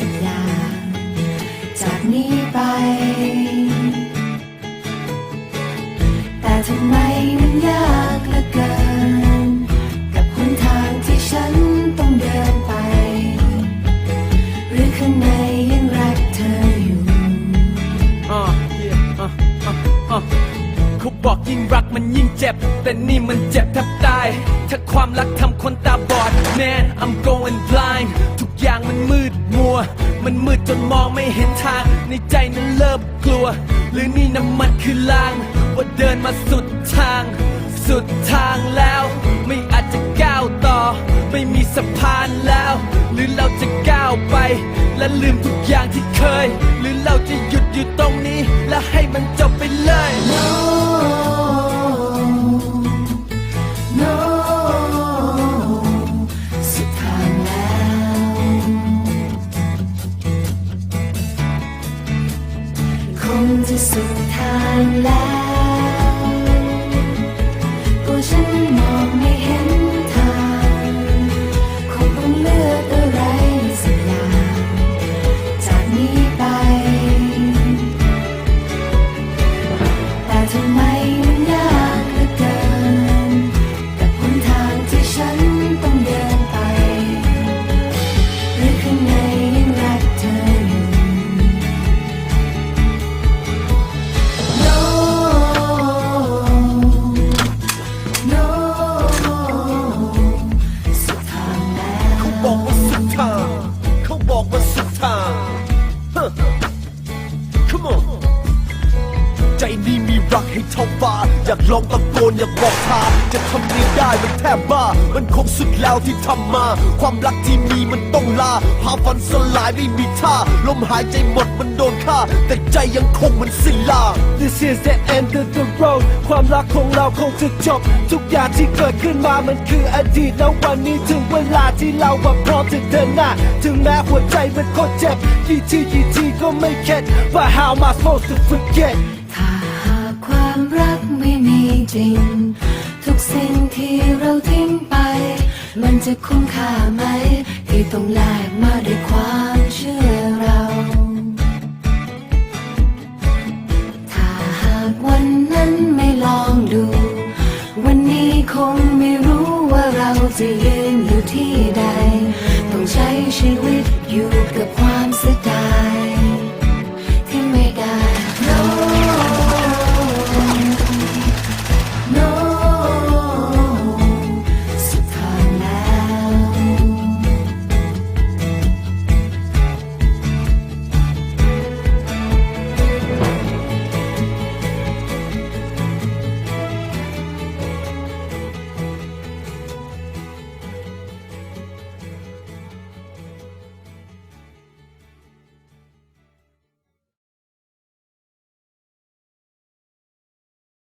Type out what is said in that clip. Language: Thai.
สัญญา จากนี้ไป แต่ทำไมมันยากเหลือเกิน กับหนทางที่ฉันต้องเดินไป หรือข้างในยังรักเธออยู่ อะเหี้ยอะอ่เขาบอกยิ่งรักมันยิ่งเจ็บ แต่นี่มันเจ็บแทบตาย ถ้าความรักทำคนตาบอด man I'm going blind ทุก มันมืดจนมองไม่เห็นทาง ในใจนั้นเริ่มกลัว หรือนี่น้ำมันคือลาง ว่าเดินมาสุดทาง สุดทางแล้ว ไม่อาจจะก้าวต่อ ไม่มีสะพานแล้ว หรือเราจะก้าวไป และลืมทุกอย่างที่เคย หรือเราจะหยุดอยู่ตรงนี้ และให้มันจบไปเลย จะสุดทางแล้ว รักให้เท่าฟ้าอยากลองตะโกนอยากบอกทางจะทำไม่ได้มันแทบบ้า มันคงสุดแล้วที่ทำมา ความรักที่มีมันต้องลาพาฝันสลายไม่มีท่าลมหายใจหมดมันโดนฆ่า แต่ใจยังคงมันศิลา This is the end of the road ความรักของเราคงจะจบ ทุกอย่างที่เกิดขึ้นมามันคืออดีตแล้ววันนี้ถึงเวลาที่เราว่าพร้อมจะเดินหน้า ถึงแม้หัวใจมันก็เจ็บกี่ทีกี่ทีก็ไม่เข็ด But how am I supposed to forget จริง ทุกสิ่งที่เราทิ้งไป มันจะคุ้มค่าไหม ที่ต้องแลกมาด้วยความเชื่อเรา ถ้าหากวันนั้นไม่ลองดู วันนี้คงไม่รู้ว่าเราจะยืนอยู่ที่ใด ต้องใช้ชีวิตอยู่กับความ